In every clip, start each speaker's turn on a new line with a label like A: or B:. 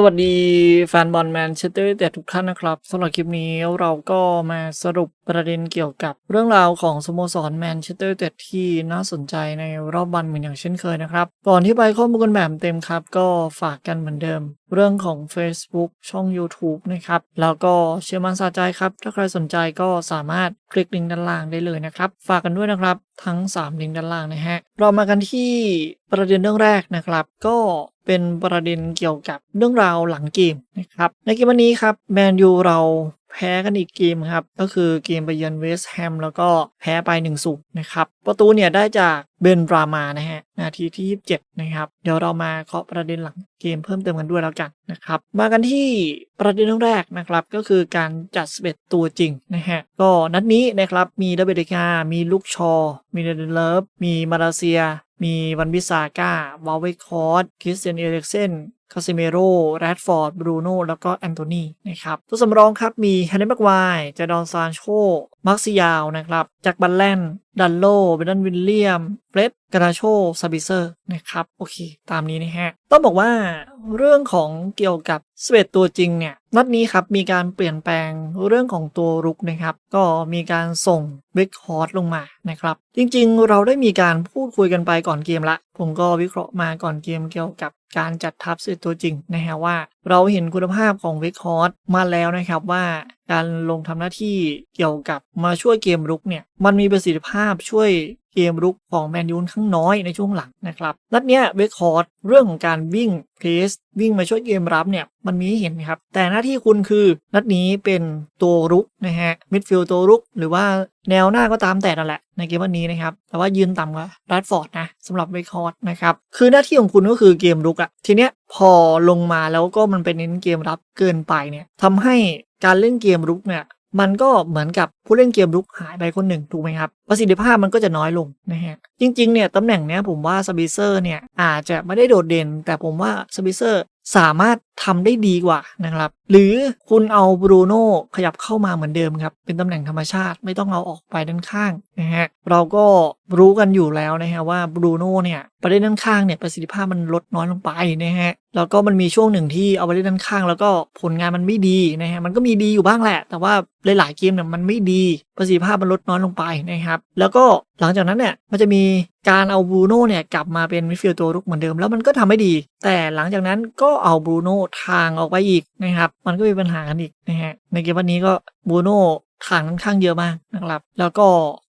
A: สวัสดีแฟนบอลแมนเชสเตอร์ยูไนเต็ดทุกท่านนะครับสำหรับคลิปนี้เราก็มาสรุปประเด็นเกี่ยวกับเรื่องราวของสโมสรแมนเชสเตอร์ยูไนเต็ดที่น่าสนใจในรอบวันเหมือนอย่างเช่นเคยนะครับ ก่อนที่ไปข้อมูลกันแบบเต็มครับ ก็ฝากกันเหมือนเดิมเรื่องของ Facebook ช่อง YouTube นะครับ แล้วก็เชื่อมันสาใจครับ ถ้าใครสนใจก็สามารถคลิกลิงก์ด้านล่างได้เลยนะครับ ฝากกันด้วยนะครับ ทั้ง 3 ลิงก์ด้านล่างนะฮะ เรามากันที่ประเด็นเรื่องแรกนะครับ ก็เป็นประเด็นเกี่ยวกับเรื่องราวหลังเกมนะครับ ในเกมวันนี้ครับแมนยูเรา แพ้กันอีกเกมครับ ก็คือเกมไปเยือนเวสต์แฮมแล้วก็แพ้ไป1นศูนนะครับ ประตูเนี่ยได้จากเบนรามานะฮะ นาทีที่ 27 นะครับ เดี๋ยวเรามาเคาะประเด็นหลังเกมเพิ่มเติมกันด้วยแล้วกันนะครับ มากันที่ประเด็นแรกนะครับ ก็คือการจัดสเปดตัวจริงนะฮะ ก็นัดนี้นะครับ มีดับเบิลเดกามีลูกชอ มีเดนเลิฟ มีมาเลเซีย มีวันบิซาก้าวาเวคอร์ดคริสเตียนเอริกเซน คาซิเมโร่แรดฟอร์ด บรูโน่ แล้วก็แอนโทนีนะครับ ตัวสำรองครับ มีแฮนนี่แม็กไวายจดอนซานโช มาร์คซิยาวนะครับ จากบัลแลน ดันโลเบนดันวิลเลียม เฟรดกราโชซาบิเซอร์ นะครับ โอเค ตามนี้นะฮะ ต้องบอกว่าเรื่องของเกี่ยวกับ สเวตตัวจริงเนี่ยนัดนี้ครับมีการเปลี่ยนแปลงเรื่องของตัวรุกนะครับ ก็มีการส่งเบคฮอร์ลงมานะครับ จริงๆ เราได้มีการพูดคุยกันไปก่อนเกมละ ผมก็วิเคราะห์มาก่อนเกมเกี่ยวกับการจัดทัพสเซตตัวจริงนะฮะว่า เราเห็นคุณภาพของเวคฮอร์มาแล้วนะครับว่า การลงทำหน้าที่เกี่ยวกับมาช่วยเกมรุกเนี่ยมันมีประสิทธิภาพช่วย เกมรุกของแมนยูข้างน้อยในช่วงหลังนะครับนัดเนี้ยเวคฮอร์ดเรื่องของการวิ่งเพสวิ่งมาช่วยเกมรับเนี่ยมันมีให้เห็นครับ แต่หน้าที่คุณคือนัดนี้เป็นตัวรุกนะฮะมิดฟิลด์ตัวรุก หรือว่าแนวหน้าก็ตามแต่นั่นแหละในเกมวันนี้นะครับ แต่ว่ายืนต่ำกว่ารัดฟอร์ดนะสำหรับเวคฮอร์ดนะครับ คือหน้าที่ของคุณก็คือเกมรุกอะทีเนี้ยพอลงมาแล้วก็มันเป็นเน้นเกมรับเกินไปเนี่ยทำให้การเล่นเกมรุกเนี่ย มันก็เหมือนกับผู้เล่นเกมลุกหายไปคนหนึ่งถูกไหมครับ ประสิทธิภาพมันก็จะน้อยลงนะฮะจริงๆเนี่ยตำแหน่งเนี้ยผมว่าสปิเซอร์เนี่ยอาจจะไม่ได้โดดเด่น แต่ผมว่าสปิเซอร์สามารถ ทำได้ดีกว่านะครับ หรือคุณเอาบรูโน่ขยับเข้ามาเหมือนเดิมครับ เป็นตำแหน่งธรรมชาติไม่ต้องเอาออกไปด้านข้างนะฮะเราก็รู้กันอยู่แล้วนะฮะว่าบรูโน่เนี่ยประเด็นด้านข้างเนี่ยประสิทธิภาพมันลดน้อยลงไปนะฮะแล้วก็มันมีช่วงหนึ่งที่เอาไปเล่นด้านข้าง แล้วก็ผลงานมันไม่ดีนะฮะมันก็มีดีอยู่บ้างแหละ แต่ว่าหลายๆเกมเนี่ยมันไม่ดีประสิทธิภาพมันลดน้อยลงไปนะครับแล้วก็หลังจากนั้นเนี่ยมันจะมีการเอาบรูโน่เนี่ยกลับมาเป็นมิดฟิลด์ตัวรุกเหมือนเดิมแล้วมันก็ทำไม่ดี แต่หลังจากนั้นก็เอาบรูโน่ทางออกไปอีกนะครับ มันก็มีปัญหากันอีกนะฮะ ในเกมวันนี้ก็บูโน่ถ่างค่อนข้างเยอะมากนะครับ แล้วก็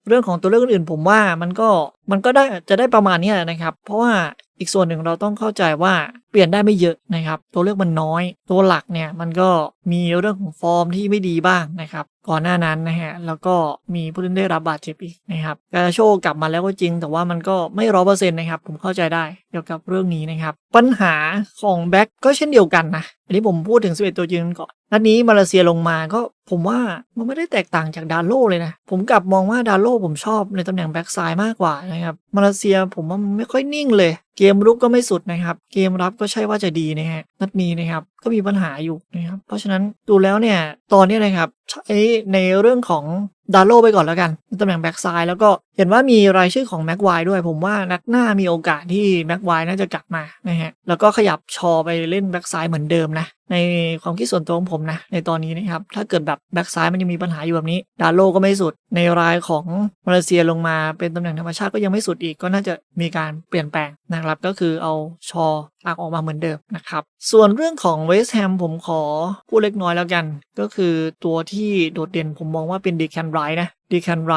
A: เรื่องของตัวเลือกอื่นผมว่ามันก็มันก็ได้จะได้ประมาณนี้นะครับ เพราะว่าอีกส่วนหนึ่งเราต้องเข้าใจว่า ลี่ยนได้ไม่เยอะนะครับ ตัวเลือกมันน้อย ตัวหลักเนี่ยมันก็มีเรื่องของฟอร์มที่ไม่ดีบ้างนะครับ ก่อนหน้านั้นนะฮะแล้วก็มีผู้เล่นได้รับบาดเจ็บอีกนะครับกาโชกลับมาแล้วก็จริง แต่ว่ามันก็ไม่ร้อเปอร์เซ็นต์นะครับ ผมเข้าใจได้เกี่ยวกับเรื่องนี้นะครับ ปัญหาของแบ็กก็เช่นเดียวกันนะอันนี้ผมพูดถึง11ตัวจริงก่อนนัดนี้มาเลเซียลงมาก็ผมว่ามันไม่ได้แตกต่างจากดาโลเลยนะ ผมกลับมองว่าดาโลผมชอบในตำแหน่งแบ็กซ้ายมากกว่านะครับมาเลเซียผมว่ามันไม่ค่อยนิ่งเลย เกมรุกก็ไม่สุดนะครับ เกมรับก็ใช่ว่าจะดีนะฮะนัดนี้นะครับ ก็มีปัญหาอยู่นะครับ เพราะฉะนั้นดูแล้วเนี่ยตอนนี้นะครับใช้ในเรื่องของดาโลไปก่อนแล้วกันตำแหน่งแบ็กซ้ายแล้วก็เห็นว่ามีรายชื่อของแม็กไวด้วย ผมว่านัดหน้ามีโอกาสที่แม็กไวน่าจะกลับมานะฮะแล้วก็ขยับชอไปเล่นแบ็กซ้ายเหมือนเดิมนะในความคิดส่วนตัวของผมนะในตอนนี้นะครับถ้าเกิดแบบแบ็กซ้ายมันยังมีปัญหาอยู่แบบนี้ ดาโลก็ไม่สุดในรายของมาเลเซียลงมาเป็นตำแหน่งธรรมชาติก็ยังไม่สุดอีกก็น่าจะมีการเปลี่ยนแปลงนะครับ ก็คือเอาชอลากออกมาเหมือนเดิมนะครับส่วนเรื่องของเวสต์แฮมผมขอพูดเล็กน้อยแล้วกัน ก็คือตัวที่โดดเด่นผมมองว่าเป็นดีแคนไรนะดีแคนไร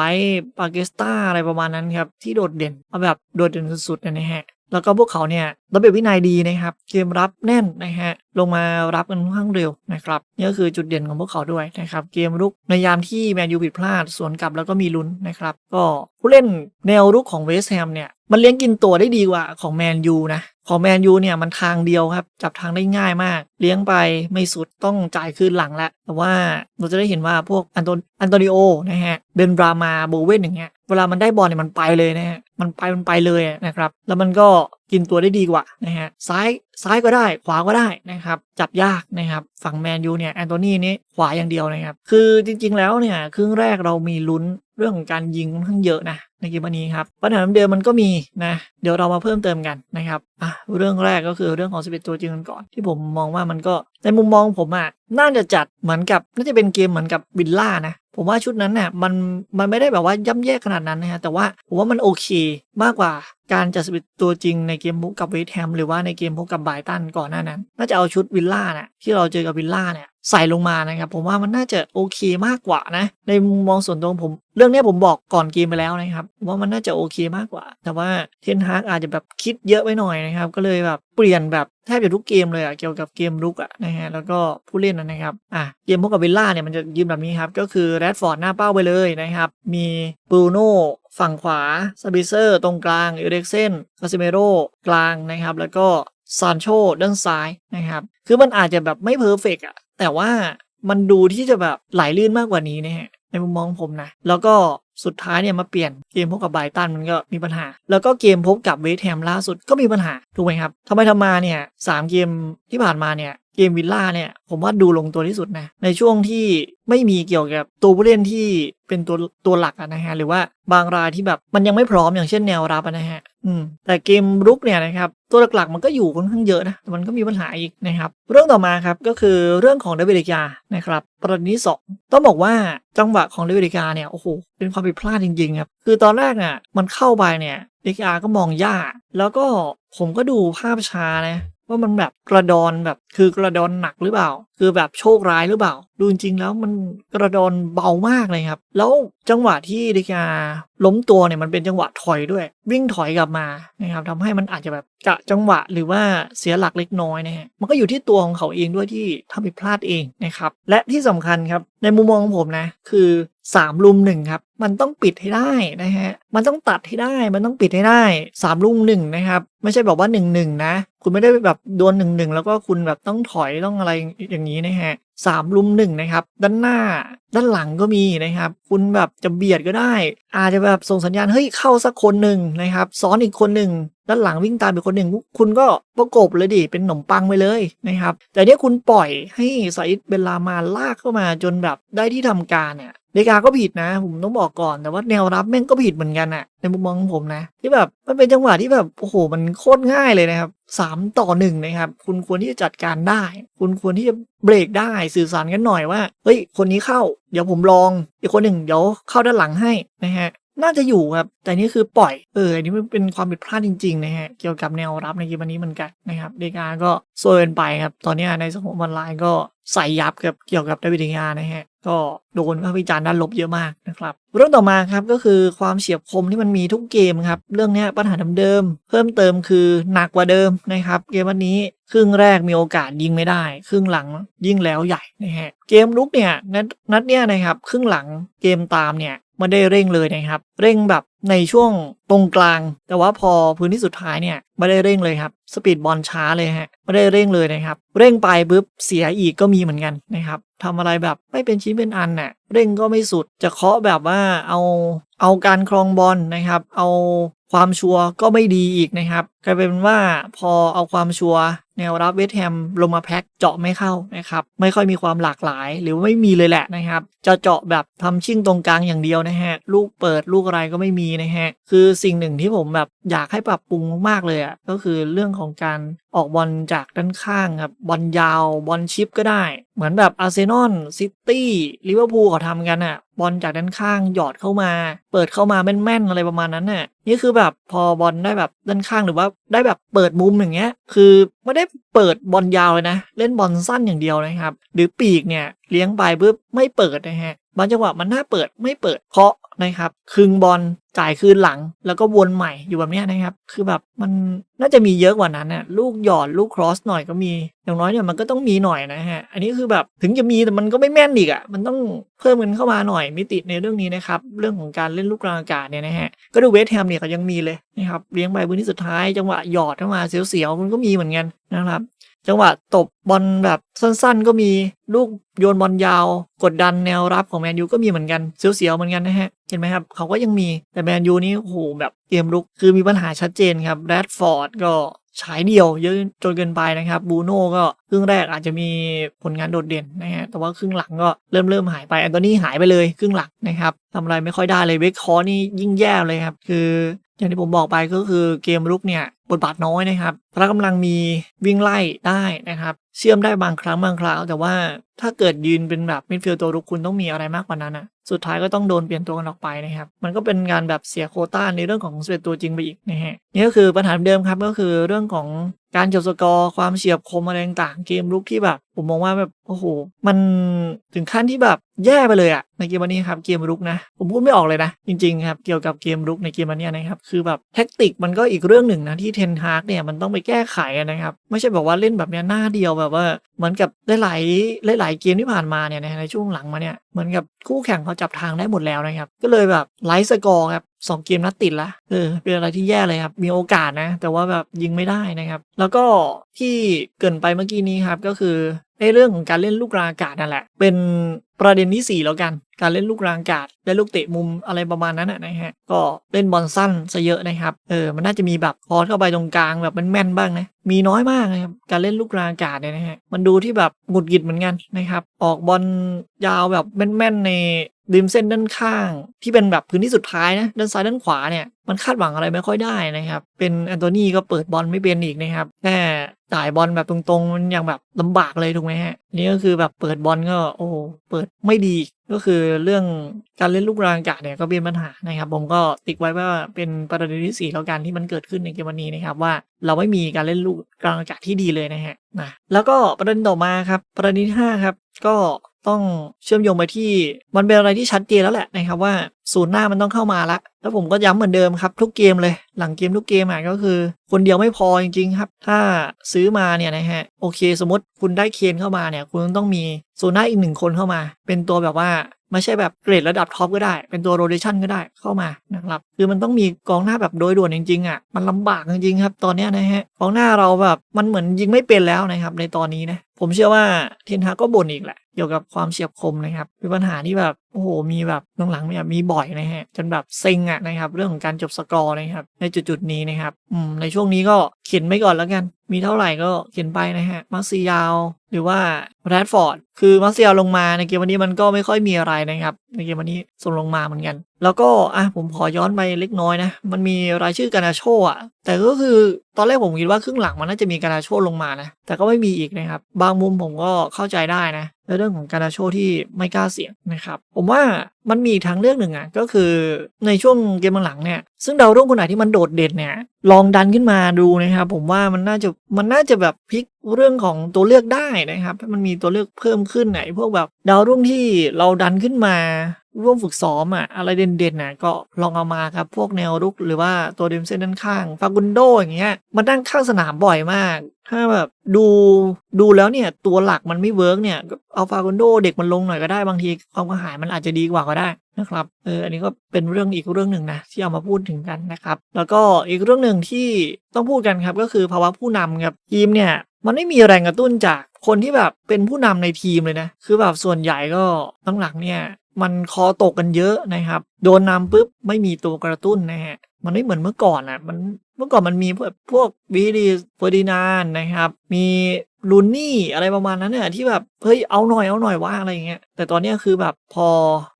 A: ปาเกสตาอะไรประมาณนั้นครับ ที่โดดเด่นเอาแบบโดดเด่นสุดๆนะฮะแล้วก็พวกเขาเนี่ย ระเบียบวินัยดีนะครับ เกมรับแน่นนะฮะ ลงมารับกันค่อนข้างเร็วนะครับนี่ก็คือจุดเด่นของพวกเขาด้วยนะครับ เกมรุกในยามที่แมนยูผิดพลาดสวนกลับแล้วก็มีลุ้นนะครับ ก็ผู้เล่นแนวรุกของเวสต์แฮมเนี่ย มันเลี้ยงกินตัวได้ดีกว่าของแมนยูนะ ของแมนยูเนี่ยมันทางเดียวครับ จับทางได้ง่ายมาก เลี้ยงไปไม่สุดต้องจ่ายคืนหลังแล้วแต่ว่าเราจะได้เห็นว่าพวกอันโตอันโตนิโอนะฮะเบนบรามาโบเวนอย่างเงี้ยเวลามันได้บอลเนี่ยมันไปเลยนะฮะมันไปมันไปเลยนะครับ แล้วมันก็ กินตัวได้ดีกว่านะฮะซ้ายซ้ายก็ได้ขวาก็ได้นะครับจับยากนะครับฝั่งแมนยูเนี่ยแอนโทนีนี่ขวาอย่างเดียวนะครับคือจริงๆแล้วเนี่ยครึ่งแรกเรามีลุ้น เรื่องของการยิงค่อนข้างเยอะนะในเกมนี้ครับปัญหาเดิมมันก็มีนะเดี๋ยวเรามาเพิ่มเติมกันนะครับอะเรื่องแรกก็คือเรื่องของ 11 ตัวจริงกันก่อน ที่ผมมองว่ามันก็ในมุมมองผมอะน่าจะจัดเหมือนกับน่าจะเป็นเกมเหมือนกับวิลล่านะผมว่าชุดนั้นน่ะมันมันไม่ได้แบบว่าย่ำแย่ขนาดนั้นนะฮะแต่ว่าผมว่ามันโอเคมากกว่าการจัด11ตัวจริงในเกมพบกับเวสต์แฮมหรือว่าในเกมพบกับไบตันก่อนหน้านั้น น่าจะเอาชุดวิลล่าน่ะที่เราเจอกับวิลล่าเนี่ยใส่ลงมานะครับ ผมว่ามันน่าจะโอเคมากกว่านะ ในมุมมองส่วนตัวผม เรื่องนี้ผมบอกก่อนเกมไปแล้วนะครับ ว่ามันน่าจะโอเคมากกว่า แต่ว่าเทนฮากอาจจะแบบคิดเยอะไปหน่อยนะครับ ก็เลยแบบเปลี่ยนแบบแทบจะทุกเกมเลยอะเกี่ยวกับเกมลุกอะนะฮะแล้วก็ผู้เล่นนะครับอะเกมพวกกับวิลล่าเนี่ยมันจะยืนแบบนี้ครับก็คือแรดฟอร์ดหน้าเป้าไปเลยนะครับมีบรูโน่ฝั่งขวาซาบิเซอร์ตรงกลางเอเร็กเซนคาซิเมโรกลางนะครับแล้วก็ซานโชด้านซ้ายนะครับ คือมันอาจจะแบบไม่เพอร์เฟกอะ แต่ว่ามันดูที่จะแบบไหลลื่นมากกว่านี้นะฮะในมุมมองผมนะ แล้วก็สุดท้ายเนี่ยมาเปลี่ยนเกมพบกับไบตันมันก็มีปัญหา แล้วก็เกมพบกับเวสต์แฮมล่าสุดก็มีปัญหา ถูกไหมครับทำไมทำมาเนี่ยสามเกมที่ผ่านมาเนี่ย เกมวิลล่าเนี่ย ผมว่าดูลงตัวที่สุดนะ ในช่วงที่ไม่มีเกี่ยวกับตัวผู้เล่นที่เป็นตัวตัวหลักนะฮะ หรือว่าบางรายที่แบบมันยังไม่พร้อมอย่างเช่นแนวรับนะฮะ อืม แต่เกมรุกเนี่ยนะครับ ตัวหลักๆมันก็อยู่ค่อนข้างเยอะนะแต่มันก็มีปัญหาอีกนะครับ เรื่องต่อมาครับก็คือเรื่องของเดวิดกานะครับประเด็นที่สองต้องบอกว่าจังหวะของเดวิดกาเนี่ยโอ้โหเป็นความผิดพลาดจริงๆครับคือตอนแรกอะมันเข้าไปเนี่ยเดกาก็มองยากแล้วก็ผมก็ดูภาพช้านะ ว่ามันแบบกระดอนแบบคือกระดอนหนักหรือเปล่า คือแบบโชคร้ายหรือเปล่า ดูจริงแล้วมันกระดอนเบามากเลยครับ แล้วจังหวะที่เดกา ล้มตัวเนี่ยมันเป็นจังหวะถอยด้วย วิ่งถอยกลับมานะครับทำให้มันอาจจะแบบกะจังหวะหรือว่าเสียหลักเล็กน้อยนะฮะมันก็อยู่ที่ตัวของเขาเองด้วยที่ทำผิดพลาดเองนะครับและที่สำคัญครับในมุมมองของผมนะคือ3ลุมหนึ่งครับมันต้องปิดให้ได้นะฮะมันต้องตัดให้ได้มันต้องปิดให้ได้3ลุมหนึ่งนะครับไม่ใช่แบบว่า1นหนึ่งนะ คุณไม่ได้แบบโดนหนึ่งหนึ่งแล้วก็คุณแบบต้องถอยต้องอะไรอย่างนี้นะฮะ สามลุมหนึ่งนะครับ ด้านหน้าด้านหลังก็มีนะครับ คุณแบบจะเบียดก็ได้ อาจจะแบบส่งสัญญาณเฮ้ยเข้าสักคนหนึ่งนะครับ ซ้อนอีกคนหนึ่งด้านหลังวิ่งตามอีกคนหนึ่งคุณก็ประกบเลยดิเป็นขนมปังไปเลยนะครับ แต่เนี้ยคุณปล่อยให้ไซด์เบลลามาลากเข้ามาจนแบบได้ที่ทำการเนี่ย เดกาก็ผิดนะ ผมต้องบอกก่อนแต่ว่าแนวรับแม่งก็ผิดเหมือนกันอะในมุมมองของผมนะ ที่แบบมันเป็นจังหวะที่แบบโอ้โหมันโคตรง่ายเลยนะครับสามต่อหนึ่งนะครับ คุณควรที่จะจัดการได้ คุณควรที่จะเบรกได้สื่อสารกันหน่อยว่าเฮ้ยคนนี้เข้า เดี๋ยวผมลองอีกคนหนึ่งเดี๋ยวเข้าด้านหลังให้นะฮะน่าจะอยู่ครับ แต่นี่คือปล่อย เออ อันนี้มันเป็นความผิดพลาดจริงๆนะฮะ เกี่ยวกับแนวรับในเกมนี้เหมือนกันนะครับเดกาก็โซยกันไปครับ ตอนนี้ในสังคมออนไลน์ก็ใส่ยับกับเกี่ยวกับดาวิดเดกานะฮะ ก็โดนวิพากษ์วิจารณ์ด้านลบเยอะมากนะครับ เรื่องต่อมาครับก็คือความเฉียบคมที่มันมีทุกเกมครับ เรื่องนี้ปัญหาเดิมเพิ่มเติมคือหนักกว่าเดิมนะครับ เกมวันนี้ครึ่งแรกมีโอกาสยิงไม่ได้ ครึ่งหลังยิ่งแล้วใหญ่นะฮะเกมลุกเนี่ยนัดนัดเนี้ยนะครับครึ่งหลังเกมตามเนี่ยไม่ได้เร่งเลยนะครับ เร่งแบบ ในช่วงตรงกลาง แต่ว่าพอพื้นที่สุดท้ายเนี่ยไม่ได้เร่งเลยครับสปีดบอลช้าเลยฮะไม่ได้เร่งเลยนะครับ เร่งไปปุ๊บเสียอีกก็มีเหมือนกันนะครับทำอะไรแบบไม่เป็นชิ้นเป็นอันน่ะเร่งก็ไม่สุดจะเคาะแบบว่าเอาเอาการครองบอลนะครับ เอาความชัวร์ก็ไม่ดีอีกนะครับกลายเป็นว่าพอเอาความชัวร์แนวรับเวสแฮมลงมาแพ็คเจาะไม่เข้านะครับ ไม่ค่อยมีความหลากหลายหรือไม่มีเลยแหละนะครับ จะเจาะแบบทำชิ่งตรงกลางอย่างเดียวนะฮะลูกเปิดลูกอะไรก็ไม่มีนะฮะ คือสิ่งหนึ่งที่ผมแบบอยากให้ปรับปรุงมากๆเลยอะก็คือเรื่องของการออกบอลจากด้านข้างครับบอลยาวบอลชิปก็ได้ เหมือนแบบอาร์เซนอลซิตี้ลิเวอร์พูลเขาทำกันอะบอลจากด้านข้างหยอดเข้ามา เปิดเข้ามาแม่นๆอะไรประมาณนั้นน่ะนี่คือแบบพอบอลได้แบบด้านข้างหรือว่าได้แบบเปิดมุมอย่างเงี้ย คือไม่ได้เปิดบอลยาวเลยนะ เล่นบอลสั้นอย่างเดียวนะครับ หรือปีกเนี่ยเลี้ยงไปปุ๊บไม่เปิดนะฮะ บางจังหวะมันน่าเปิดไม่เปิดเคาะนะครับคึงบอลจ่ายคืนหลัง แล้วก็วนใหม่อยู่แบบนี้นะครับ คือแบบมันน่าจะมีเยอะกว่านั้นนะลูกหยอดลูกครอสหน่อยก็มี อย่างน้อยเนี่ยมันก็ต้องมีหน่อยนะฮะ อันนี้คือแบบถึงจะมีแต่มันก็ไม่แม่นอีกอะ มันต้องเพิ่มมันเข้ามาหน่อยมิติในเรื่องนี้นะครับ เรื่องของการเล่นลูกกลางอากาศเนี่ยนะฮะ ก็ดูเวสแฮมเนี่ยเขายังมีเลยนะครับเลี้ยงไปพื้นที่สุดท้ายจังหวะหยอดเข้ามาเสียวๆมันก็มีเหมือนกันนะครับ จังหวะตบบอลแบบสั้นๆ ก็มีลูกโยนบอลยาว กดดันแนวรับของแมนยูก็มีเหมือนกันเสียวๆเหมือนกันนะฮะ เห็นไหมครับ เขาก็ยังมีแต่แมนยูนี่โอ้โหแบบเกมลุกคือมีปัญหาชัดเจนครับแรดฟอร์ดก็ฉายเดียวเยอะจนเกินไปนะครับบูโน่ก็ครึ่งแรกอาจจะมีผลงานโดดเด่นนะฮะแต่ว่าครึ่งหลังก็เริ่มเริ่มหายไปแอนโทนีหายไปเลยครึ่งหลังนะครับทำอะไรไม่ค่อยได้เลยเวกคอร์นี่ยิ่งแย่เลยครับคืออย่างที่ผมบอกไปก็คือเกมรุกเนี่ย บทบาทน้อยนะครับพละกำลังมีวิ่งไล่ได้นะครับ เชื่อมได้บางครั้งบางคราว แต่ว่าถ้าเกิดยืนเป็นแบบมิดฟิลด์ตัวรุกคุณต้องมีอะไรมากกว่านั้นอะสุดท้ายก็ต้องโดนเปลี่ยนตัวกันออกไปนะครับ มันก็เป็นการแบบเสียโคต้าในเรื่องของสเปตัวจริงไปอีกนะฮะนี่ก็คือปัญหาเดิมครับก็คือเรื่องของการจบสกอร์ความเฉียบคมอะไรต่างเกมลุกที่แบบ ผมมองว่าแบบโอ้โหมันถึงขั้นที่แบบแย่ไปเลยอะในเกมวันนี้ครับเกมรุกนะ ผมพูดไม่ออกเลยนะ จริงๆครับเกี่ยวกับเกมรุกในเกมวันนี้นะครับคือแบบแท็กติกมันก็อีกเรื่องหนึ่งนะที่เทนฮากเนี่ยมันต้องไปแก้ไขนะครับ ไม่ใช่แบบว่าเล่นแบบเนี้ยหน้าเดียวแบบว่าเหมือนกับหลายหลายเกมที่ผ่านมาเนี่ยในช่วงหลังมาเนี่ยเหมือนกับคู่แข่งเขาจับทางได้หมดแล้วนะครับ ก็เลยแบบไลท์สกอร์ครับสองเกมนัดติดละเออเป็นอะไรที่แย่เลยครับ มีโอกาสนะ แต่ว่าแบบยิงไม่ได้นะครับ แล้วก็ที่เกินไปเมื่อกี้นี้ครับก็คือในเรื่องของการเล่นลูกรางอากาศนั่นแหละ เป็น ประเด็นที่ 4 แล้วกัน การเล่นลูกรางกาศเล่นลูกเตะมุมอะไรประมาณนั้นนะฮะ ก็เล่นบอลสั้นซะเยอะนะครับ เออ มันน่าจะมีแบบพอเข้าไปตรงกลางแบบมันแม่นๆบ้างนะ มีน้อยมากนะครับ การเล่นลูกรางอากาศเนี่ยนะฮะ มันดูที่แบบหงุดหงิดเหมือนกันนะครับ ออกบอลยาวแบบแม่นๆในริมเส้นด้านข้างที่เป็นแบบพื้นที่สุดท้ายนะด้านซ้ายด้านขวาเนี่ยมันคาดหวังอะไรไม่ค่อยได้นะครับ เป็นแอนโทนีก็เปิดบอลไม่เป็นอีกนะครับแค่ จ่ายบอลแบบตรงๆ มันยังแบบลำบากเลยถูกไหมฮะ นี่ก็คือแบบเปิดบอลก็ โอ้เปิดไม่ดี ก็คือเรื่องการเล่นลูกรางอากาศเนี่ยก็เป็นปัญหานะครับ ผมก็ติ๊กไว้ว่าเป็นประเด็นที่สี่แล้วกันที่มันเกิดขึ้นในเกมวันนี้นะครับว่าเราไม่มีการเล่นลูกกลางอากาศที่ดีเลยนะฮะนะแล้วก็ประเด็นต่อมาครับ ประเด็นที่ห้าครับก็ ต้องเชื่อมโยงไปที่มันเป็นอะไรที่ชัดเจนแล้วแหละนะครับว่าศูนย์หน้ามันต้องเข้ามาละแล้วผมก็ย้ำเหมือนเดิมครับ ทุกเกมเลย หลังเกมทุกเกมอะก็คือ คนเดียวไม่พอจริงๆครับ ถ้าซื้อมาเนี่ยนะฮะโอเค สมมติคุณได้เคนเข้ามาเนี่ย คุณต้องมีศูนย์หน้าอีกหนึ่งคนเข้ามา เป็นตัวแบบว่าไม่ใช่แบบเกรดระดับท็อปก็ได้ เป็นตัวโรเ t ชันก็ได้เข้ามานะครับคือมันต้องมีกองหน้าแบบโดยด่วนจริงๆอะมันลำบากจริงๆครับ ตอนนี้นะฮะกองหน้าเราแบบมันเหมือนยิงไม่เป็นแล้วนะครับในตอนนี้นะ ผมเชื่อว่าเทนฮากก็บ่นอีกแหละ เกี่ยวกับความเฉียบคมนะครับเป็นปัญหาที่แบบ โอ้โห มีแบบหลังๆเนี่ยมีบ่อยนะฮะ จนแบบเซ็งอะนะครับ เรื่องของการจบสกอร์นะครับ ในจุดๆนี้นะครับ อืม ในช่วงนี้ก็เขียนไปก่อนแล้วกัน มีเท่าไหร่ก็เขียนไปนะฮะ มาซียาว หรือว่าแรดฟอร์ด คือมาซียาวลงมาในเกมวันนี้มันก็ไม่ค่อยมีอะไรนะครับ ในเกมวันนี้ส่งลงมาเหมือนกัน แล้วก็ อะ ผมขอย้อนไปเล็กน้อยนะ มันมีรายชื่อการนาโชอะ แต่ก็คือตอนแรกผมคิดว่าครึ่งหลังมันน่าจะมีการนาโชลงมานะ แต่ก็ไม่มีอีกนะครับ บางมุมผมก็เข้าใจได้นะ ในเรื่องของการนาโชที่ไม่กล้าเสี่ยงนะครับ ผมว่ามันมีทางเลือกหนึ่งอะก็คือในช่วงเกมหลังเนี่ย ซึ่งดาวรุ่งคนไหนที่มันโดดเด่นเนี่ย ลองดันขึ้นมาดูนะครับ ผมว่ามันน่าจะมันน่าจะแบบพลิกเรื่องของตัวเลือกได้นะครับ มันมีตัวเลือกเพิ่มขึ้นไหนพวกแบบดาวรุ่งที่เราดันขึ้นมาร่วมฝึกซ้อมอะอะไรเด่นๆน่ะก็ลองเอามาครับ พวกแนวรุก หรือว่าตัวเดมเซนด้านข้างฟากุนโดอย่างเงี้ยมันนั่งข้างสนามบ่อยมาก ถ้าแบบดูดูแล้วเนี่ยตัวหลักมันไม่เวิร์กเนี่ยเอาฟากุนโดเด็กมันลงหน่อยก็ได้บางทีความกระหายมันอาจจะดีกว่าก็ได้นะครับ เออ อันนี้ก็เป็นเรื่องอีกเรื่องหนึ่งนะที่เอามาพูดถึงกันนะครับ แล้วก็อีกเรื่องหนึ่งที่ต้องพูดกันครับก็คือภาวะผู้นำครับทีมเนี่ยมันไม่มีแรงกระตุ้นจากคนที่แบบเป็นผู้นำในทีมเลยนะ คือแบบส่วนใหญ่ก็ตั้งหลังเนี่ยมันคอตกกันเยอะนะครับ โดนนำปุ๊บไม่มีตัวกระตุ้นนะฮะ มันไม่เหมือนเมื่อก่อนอะ มันเมื่อก่อนมันมีพวกพวกวีดีเฟอร์ดินานนะครับ มี ลูนนี่อะไรประมาณนั้นเนี่ยที่แบบเฮ้ยเอาหน่อยเอาหน่อยว่าอะไรอย่างเงี้ยแต่ตอนเนี้ยคือแบบพอ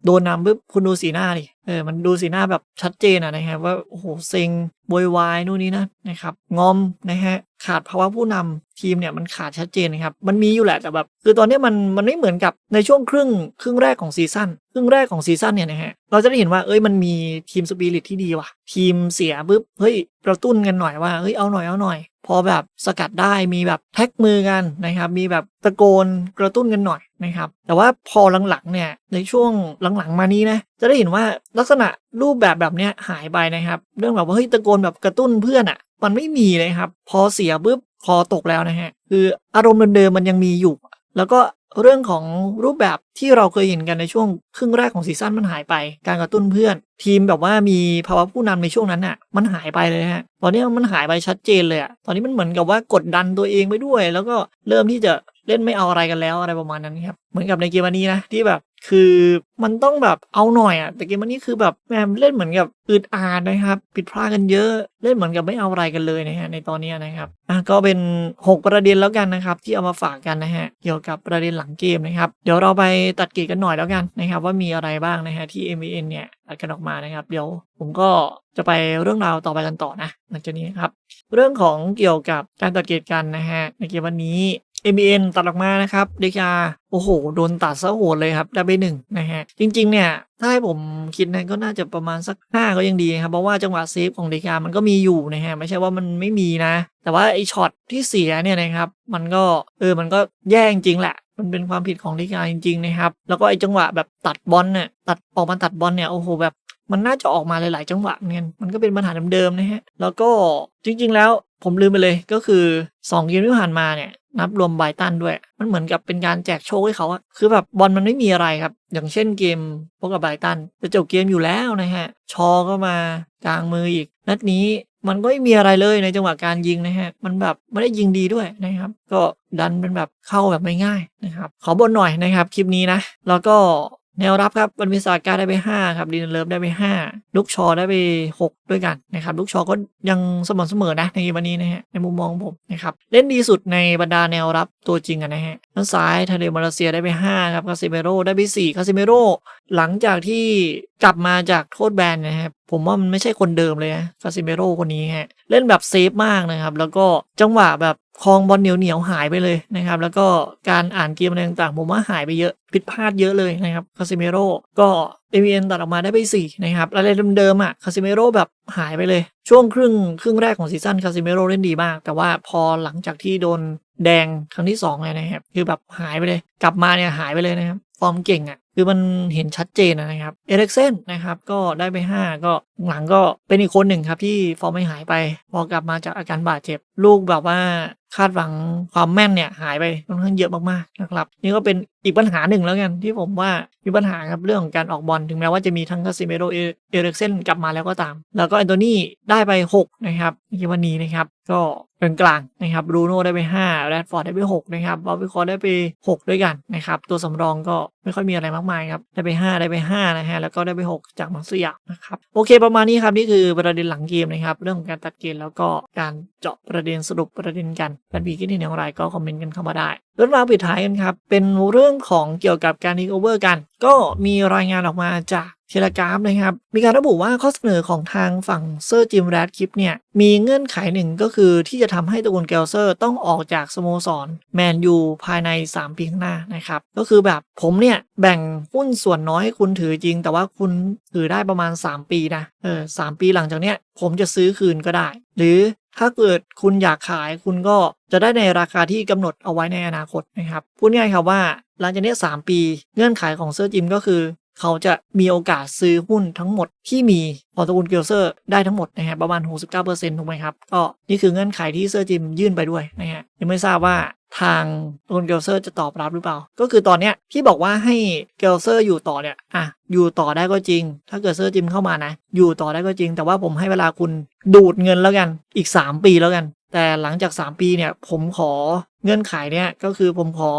A: โดนนำปุ๊บคุณดูสีหน้าดิเออมันดูสีหน้าแบบชัดเจนอะนะครับว่าโอ้โหเซ็งโวยวายนู่นนี่นะนะครับงอมนะฮะขาดภาวะผู้นำทีมเนี่ยมันขาดชัดเจนนะครับมันมีอยู่แหละแต่แบบคือตอนนี้มันมันไม่เหมือนกับในช่วงครึ่งครึ่งแรกของซีซั่นครึ่งแรกของซีซั่นเนี่ยนะฮะเราจะได้เห็นว่าเอ้ยมันมีทีมสปิริตที่ดีว่ะ ทีมเสียปุ๊บเฮ้ยกระตุ้นกันหน่อยว่าเฮ้ยเอาหน่อยเอาหน่อย อแบบสกัดได้มีแบบแท็กมือกันนะครับ มีแบบตะโกนกระตุ้นกันหน่อยนะครับ แต่ว่าพอหลังๆเนี่ยในช่วงหลังๆมานี้นะจะได้เห็นว่าลักษณะรูปแบบแบบเนี้ยหายไปนะครับ เรื่องแบบว่าเฮ้ยตะโกนแบบกระตุ้นเพื่อนอะ่ะ มันไม่มีเลยครับ พอเสียปุ๊บคอตกแล้วนะฮะคืออารมณ์เดิมๆมันยังมีอยู่ แล้วก็เรื่องของรูปแบบที่เราเคยเห็นกันในช่วงครึ่งแรกของซีซั่นมันหายไป การกระตุ้นเพื่อน ทีมแบบว่ามีภาวะผู้นำในช่วงนั้นอะ มันหายไปเลยฮะตอนนี้มันหายไปชัดเจนเลยอะตอนนี้มันเหมือนกับว่ากดดันตัวเองไปด้วย แล้วก็เริ่มที่จะเล่นไม่เอาอะไรกันแล้วอะไรประมาณนั้นครับเหมือนกับในเกมวันนี้นะที่แบบ คือมันต้องแบบเอาหน่อยอะแต่เกมวันนี้คือแบบแหมเล่นเหมือนกับอึดอัดนะครับ ผิดพลาดกันเยอะเล่นเหมือนกับไม่เอาอะไรกันเลยนะฮะในตอนนี้นะครับอะก็เป็น 6 ประเด็นแล้วกันนะครับ ที่เอามาฝากกันนะฮะเกี่ยวกับประเด็นหลังเกมนะครับ เดี๋ยวเราไปตัดเกรดกันหน่อยแล้วกันนะครับว่ามีอะไรบ้างนะฮะที่ MVN เนี่ยตัดกันออกมานะครับ เดี๋ยวผมก็จะไปเรื่องราวต่อไปกันต่อนะหลังจากนี้ครับเรื่องของเกี่ยวกับการตัดเกรดกันนะฮะในเกมวันนี้ MBN ตัดออกมานะครับเดกาโอ้โห โดนตัดซะโหดเลยครับ ได้ไปหนึ่งนะฮะ จริง ๆ เนี่ย ถ้าให้ผมคิดนะก็น่าจะประมาณสัก 5 ก็ยังดีครับ เพราะว่าจังหวะเซฟของเดกามันก็มีอยู่นะฮะ ไม่ใช่ว่ามันไม่มีนะ แต่ว่าไอช็อตที่เสียเนี่ยนะครับ มันก็เออ มันก็แย่จริงแหละ มันเป็นความผิดของเดกาจริง ๆ นะครับ แล้วก็ไอจังหวะแบบตัดบอลเนี่ย ตัดออกมาตัดบอลเนี่ย โอ้โห แบบมันน่าจะออกมาหลาย ๆ จังหวะเนี่ยมันก็เป็นปัญหาเดิมๆนะฮะ แล้วก็จริง ๆ แล้วผมลืมไปเลยก็คือ 2 เกมที่ผ่านมาเนี่ย นับรวมไบตันด้วย มันเหมือนกับเป็นการแจกโชคให้เขาอะคือแบบบอลมันไม่มีอะไรครับ อย่างเช่นเกมพวกกับไบตันจะจบเกมอยู่แล้วนะฮะ ชอก็มากลางมืออีก นัดนี้มันก็ไม่มีอะไรเลยในจังหวะการยิงนะฮะ มันแบบไม่ได้ยิงดีด้วยนะครับ ก็ดันเป็นแบบเข้าแบบไม่ง่ายนะครับ ขอบนหน่อยนะครับคลิปนี้นะ แล้วก็ แนวรับครับวันวิสาการได้ไป 5 ครับดีนเลิฟได้ไป 5 ลูกชอได้ไป 6 ด้วยกันนะครับลูกชอก็ยังสม่ำเสมอนะในวันนี้นะฮะในมุมมองผมนะครับเล่นดีสุดในบรรดาแนวรับตัวจริงอะนะฮะด้านซ้ายทาเดมาเลเซียได้ไป 5 ครับคาซิเมโรได้ไป4คาซิเมโรหลังจากที่กลับมาจากโทษแบนนะครับผมว่ามันไม่ใช่คนเดิมเลยนะคาซิเมโรคนนี้ฮะเล่นแบบเซฟมากนะครับแล้วก็จังหวะแบบ คลองบอลเหนียวเหนียวหายไปเลยนะครับ แล้วก็การอ่านเกมอะไรต่างๆผมว่าหายไปเยอะผิดพลาดเยอะเลยนะครับคาซิเมโร่ก็ m อ n ตัดออกมาได้ไป 4 นะครับอะไรเดิมๆอะคาซิเมโร่แบบหายไปเลย ช่วงครึ่งครึ่งแรกของซีซั่นคาซิเมโร่เล่นดีมาก แต่ว่าพอหลังจากที่โดนแดงครั้งที่2เนี่ยนะครับ คือแบบหายไปเลย กลับมาเนี่ยหายไปเลยนะครับ ฟอร์มเก่งอะ คือมันเห็นชัดเจนนะครับ เอเล็กเซนนะครับ ก็ได้ไป 5 ก็หลังก็เป็นอีกคนหนึ่งครับที่ฟอร์มไม่หายไป พอกลับมาจากอาการบาดเจ็บ ลูกแบบว่า คาดหวังความแม่นเนี่ยหายไปค่อนข้างเยอะมากๆนะครับ นี่ก็เป็นอีกปัญหาหนึ่งแล้วกันที่ผมว่ามีปัญหาครับเรื่องของการออกบอลถึงแม้ว่าจะมีทั้งคาซิเมโรเอเล็กเซนกลับมาแล้วก็ตาม แล้วก็แอนโทนี่ได้ไป 6 นะครับในวันนี้นะครับ ก็เป็นกลางนะครับบรูโน่ได้ไป5แรดฟอร์ดได้ไป 6 นะครับบอลวิคอร์ได้ไป 6 ด้วยกันนะครับ ตัวสำรองก็ไม่ค่อยมีอะไรมากมายครับ ได้ไป 5 ได้ไป5นะฮะแล้วก็ได้ไป 6 จากมังสยามนะครับโอเคประมาณนี้ครับนี่คือประเด็นหลังเกมนะครับ เรื่องของการตัดเกมแล้วก็การเจาะประเด็นสรุปประเด็นกัน กันพีคิดเห็นอย่างไรก็คอมเมนต์กันเข้ามาได้เรื่องราวปิดท้ายกันครับ เป็นเรื่องของเกี่ยวกับการ take over กัน ก็มีรายงานออกมาจากเทเลกราฟนะครับ มีการระบุว่าข้อเสนอของทางฝั่งเซอร์จิมแรดคลิปเนี่ย มีเงื่อนไขหนึ่งก็คือที่จะทำให้ตระกูลเกลเซอร์ต้องออกจากสโมสรแมนยูภายใน 3 ปีข้างหน้านะครับ ก็คือแบบผมเนี่ย แบ่งหุ้นส่วนน้อยให้คุณถือจริง แต่ว่าคุณถือได้ประมาณ 3 ปีนะ เออสปีหลังจากเนี้ยผมจะซื้อคืนก็ได้ หรือ ถ้าเกิดคุณอยากขายคุณก็จะได้ในราคาที่กำหนดเอาไว้ในอนาคตนะครับ พูดง่ายครับว่าหลังจากนี้ 3 ปี เงื่อนไขของเซอร์จิมก็คือ เขาจะมีโอกาสซื้อหุ้นทั้งหมดที่มีของตระกูลเกลเซอร์ได้ทั้งหมดนะฮะประมาณ 69%ถูกไหมครับ ก็นี่คือเงื่อนไขที่เซอร์จิมยื่นไปด้วยนะฮะยังไม่ทราบว่า ทางตระกูลเกลเซอร์จะตอบรับหรือเปล่า ก็คือตอนเนี้ยที่บอกว่าให้เกลเซอร์อยู่ต่อเนี่ยอะอยู่ต่อได้ก็จริง ถ้าเกิดเซอร์จิมเข้ามานะ อยู่ต่อได้ก็จริง แต่ว่าผมให้เวลาคุณดูดเงินแล้วกันอีก 3 ปีแล้วกัน แต่หลังจาก 3 ปีเนี่ยผมขอเงื่อนไขเนี่ยก็คือผมขอ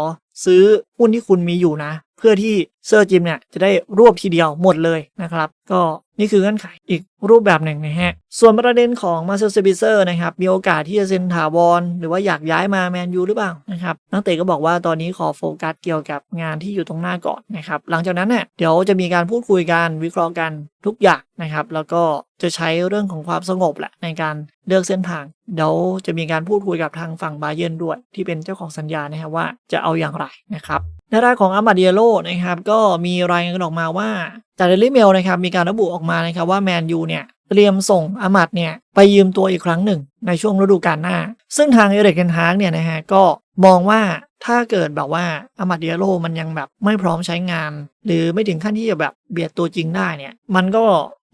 A: ซื้อหุ้นที่คุณมีอยู่นะ เพื่อที่เซอร์จิมเนี่ยจะได้รวบทีเดียวหมดเลยนะครับ ก็นี่คือเงื่อนไขอีกรูปแบบหนึ่งนะฮะ ส่วนประเด็นของมาเซลเซบิเซอร์นะครับ มีโอกาสที่จะเซ็นถาวรหรือว่าอยากย้ายมาแมนยูหรือเปล่านะครับ นักเตะก็บอกว่าตอนนี้ขอโฟกัสเกี่ยวกับงานที่อยู่ตรงหน้าก่อนนะครับ หลังจากนั้นเนี่ยเดี๋ยวจะมีการพูดคุยกันวิเคราะห์กันทุกอย่างนะครับ แล้วก็จะใช้เรื่องของความสงบแหละในการเลือกเส้นทาง เดี๋ยวจะมีการพูดคุยกับทางฝั่งบาเยนด้วย ที่เป็นเจ้าของสัญญานะครับว่าจะเอาอย่างไรนะครับในรายของอามาเดียโลนะครับก็็มีรายงานกันออกมาว่า จากเดลิเมลนะครับมีการระบุออกมานะครับว่าแมนยูเนี่ยเตรียมส่งอามัดเนี่ยไปยืมตัวอีกครั้งหนึ่งในช่วงฤดูกาลหน้า ซึ่งทางเอเรกเกนฮากเนี่ยนะฮะก็มองว่าถ้าเกิดแบบว่าอามาเดียโลมันยังแบบไม่พร้อมใช้งาน หรือไม่ถึงขั้นที่จะแบบเบียดตัวจริงได้เนี่ยมันก็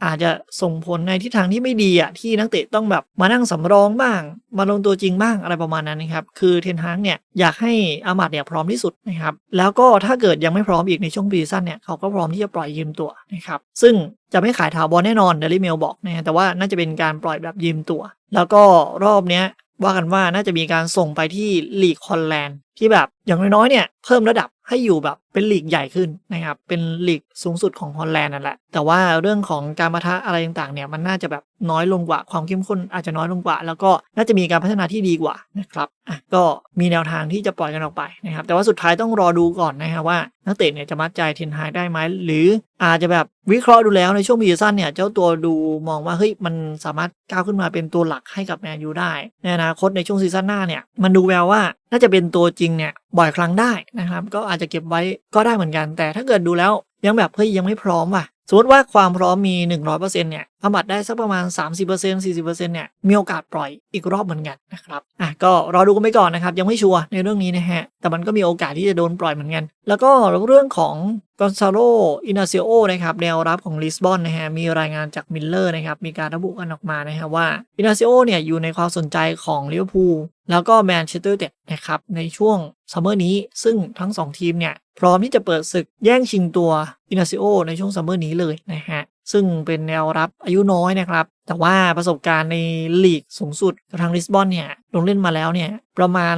A: อาจจะส่งผลในทิศทางที่ไม่ดีอะที่นักเตะต้องแบบมานั่งสำรองบ้าง มาลงตัวจริงบ้างอะไรประมาณนั้นนะครับ คือเทนฮางเนี่ยอยากให้อามัดเนี่ยพร้อมที่สุดนะครับ แล้วก็ถ้าเกิดยังไม่พร้อมอีกในช่วงปีสั้นเนี่ยเขาก็พร้อมที่จะปล่อยยืมตัวนะครับ ซึ่งจะไม่ขายถาวรแน่นอนเดลิเมลบอกนะฮะแต่ว่าน่าจะเป็นการปล่อยแบบยืมตัว แล้วก็รอบเนี้ยว่ากันว่าน่าจะมีการส่งไปที่ลีกฮอลแลนด์ที่แบบอย่างน้อยๆเนี่ยเพิ่มระดับ ให้อยู่แบบเป็นลีกใหญ่ขึ้นนะครับ เป็นลีกสูงสุดของฮอลแลนด์นั่นแหละ แต่ว่าเรื่องของการประทะอะไรต่างๆเนี่ยมันน่าจะแบบน้อยลงกว่าความเข้มข้นอาจจะน้อยลงกว่า แล้วก็น่าจะมีการพัฒนาที่ดีกว่านะครับอะก็มีแนวทางที่จะปล่อยกันออกไปนะครับ แต่ว่าสุดท้ายต้องรอดูก่อนนะครับว่านักเตะเนี่ยจะมัดใจเทนฮากได้ไหมหรืออาจจะแบบวิเคราะห์ดูแล้วในช่วงปีสั้นเนี่ยเจ้าตัวดูมองว่าเฮ้ยมันสามารถก้าวขึ้นมาเป็นตัวหลักให้กับแมนยูได้ในอนาคตในช่วงซีซั่นหน้าเนี่ยมันดูแววว่าน่าจะเป็นตัวจริงเนี่ยบ่อยครั้งได้นะครับ ก็อาจจะเก็บไว้ก็ได้เหมือนกัน แต่ถ้าเกิดดูแล้วยังแบบเฮ้ยยังไม่พร้อมว่ะสมมติว่าความพร้อมมี 100%เนี่ยบำบัดได้สักประมาณ 30% 40%เนี่ย มีโอกาสปล่อยอีกรอบเหมือนกันนะครับ อะก็รอดูกันไปก่อนนะครับ ยังไม่ชัวร์ในเรื่องนี้นะฮะ แต่มันก็มีโอกาสที่จะโดนปล่อยเหมือนกัน แล้วก็เรื่องของกอนซาโลอินาเซโอนะครับแนวรับของลิสบอนนะฮะ มีรายงานจากมิลเลอร์นะครับ มีการระบุกันออกมานะฮะว่าอินาเซโอเนี่ยอยู่ในความสนใจของลิเวอร์พูลแล้วก็แมนเชสเตอร์เต็ดนะครับในช่วง ซัมเมอร์นี้ ซึ่งทั้ง 2 ทีมเนี่ยพร้อมที่จะเปิดศึกแย่งชิงตัวอินาเซโอในช่วงซัมเมอร์นี้เลยนะฮะซึ่งเป็นแนวรับอายุน้อยนะครับ แต่ว่าประสบการณ์ในลีกสูงสุดกับทางลิสบอนเนี่ยลงเล่นมาแล้วเนี่ยประมาณ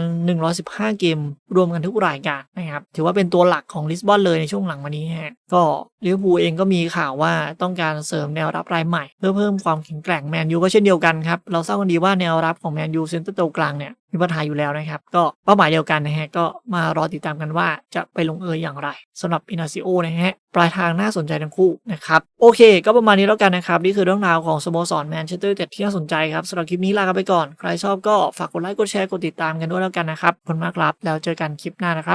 A: 115 เกม รวมกันทุกรายการนะครับถือว่าเป็นตัวหลักของลิสบอนเลยในช่วงหลังมานี้ฮะก็ลิเวอร์พูลเองก็มีข่าวว่าต้องการเสริมแนวรับรายใหม่ เพื่อเพิ่มความแข็งแกร่งแมนยูก็เช่นเดียวกันครับ เราทราบกันดีว่าแนวรับของแมนยูเซนเตอร์ตัวกลางเนี่ยมีปัญหาอยู่แล้วนะครับ ก็เป้าหมายเดียวกันนะฮะก็มารอติดตามกันว่าจะไปลงเอยอย่างไรสำหรับอินาซิโอนะฮะปลายทางน่าสนใจทั้งคู่นะครับโอเค ก็ประมาณนี้แล้วกันนะครับนี่คือเรื่องราวของสโมสรแมนเชสเตอร์เต็ดที่น่าสนใจครับสำหรับคลิปนี้ลากันไปก่อน ใครชอบก็ฝากกดไลค์กดแชร์กดติดตามกันด้วยแล้วกันนะครับขอบคุณมากครับ แล้วเจอกันคลิปหน้านะครับ